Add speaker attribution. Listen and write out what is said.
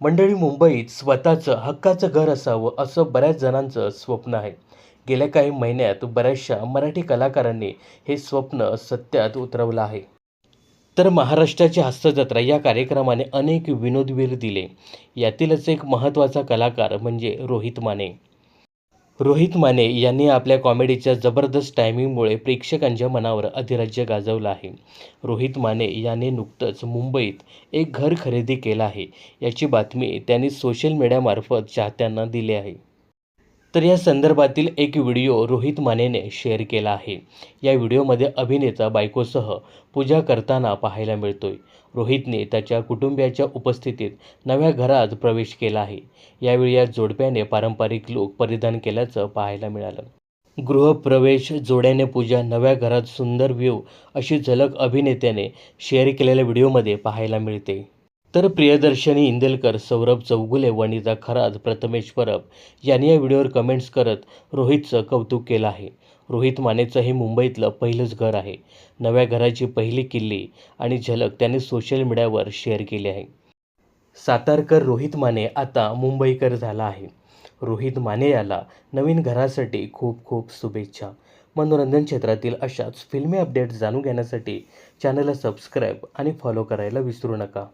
Speaker 1: मंडळी मुंबईत स्वतःचं हक्काचं घर असावं असं बऱ्याच जणांचं स्वप्न आहे. गेल्या काही महिन्यात बऱ्याचशा मराठी कलाकारांनी हे स्वप्न सत्यात उतरवलं आहे. तर महाराष्ट्राची हस्तजत्रा या कार्यक्रमाने अनेक विनोदवीर दिले. यातीलच एक महत्त्वाचा कलाकार म्हणजे रोहित माने. रोहित माने यांनी आपल्या कॉमेडीच्या जबरदस्त टायमिंगमुळे प्रेक्षकांच्या मनावर अधिराज्य गाजवलं आहे. रोहित माने याने नुकतंच मुंबईत एक घर खरेदी केलं आहे. याची बातमी त्यांनी सोशल मीडियामार्फत चाहत्यांना दिली आहे. तर या संदर्भातील एक व्हिडिओ रोहित मानेने शेअर केला आहे. या व्हिडिओमध्ये अभिनेता बायकोसह पूजा करताना पाहायला मिळतोय. रोहितने त्याच्या कुटुंबियाच्या उपस्थितीत नव्या घरात प्रवेश केला आहे. यावेळी या जोडप्याने पारंपरिक लूक परिधान केल्याचं पाहायला मिळालं. गृहप्रवेश जोड्याने पूजा नव्या घरात सुंदर व्ह्यू अशी झलक अभिनेत्याने शेअर केलेल्या व्हिडिओमध्ये पाहायला मिळते. तर प्रियदर्शनी इंदेलकर सौरभ चौगुले वनिता खरात प्रथमेश परब यांनी या व्हिडिओवर कमेंट्स करत रोहितचं कौतुक केलं आहे. रोहित मानेचं हे मुंबईतलं पहिलंच घर आहे. नव्या घराची पहिली किल्ली आणि झलक त्याने सोशल मीडियावर शेअर केली आहे. सातारकर रोहित माने आता मुंबईकर झाला आहे. रोहित माने याला नवीन घरासाठी खूप खूप शुभेच्छा. मनोरंजन क्षेत्रातील अशाच फिल्मी अपडेट्स जाणून घेण्यासाठी चॅनलला सबस्क्राईब आणि फॉलो करायला विसरू नका.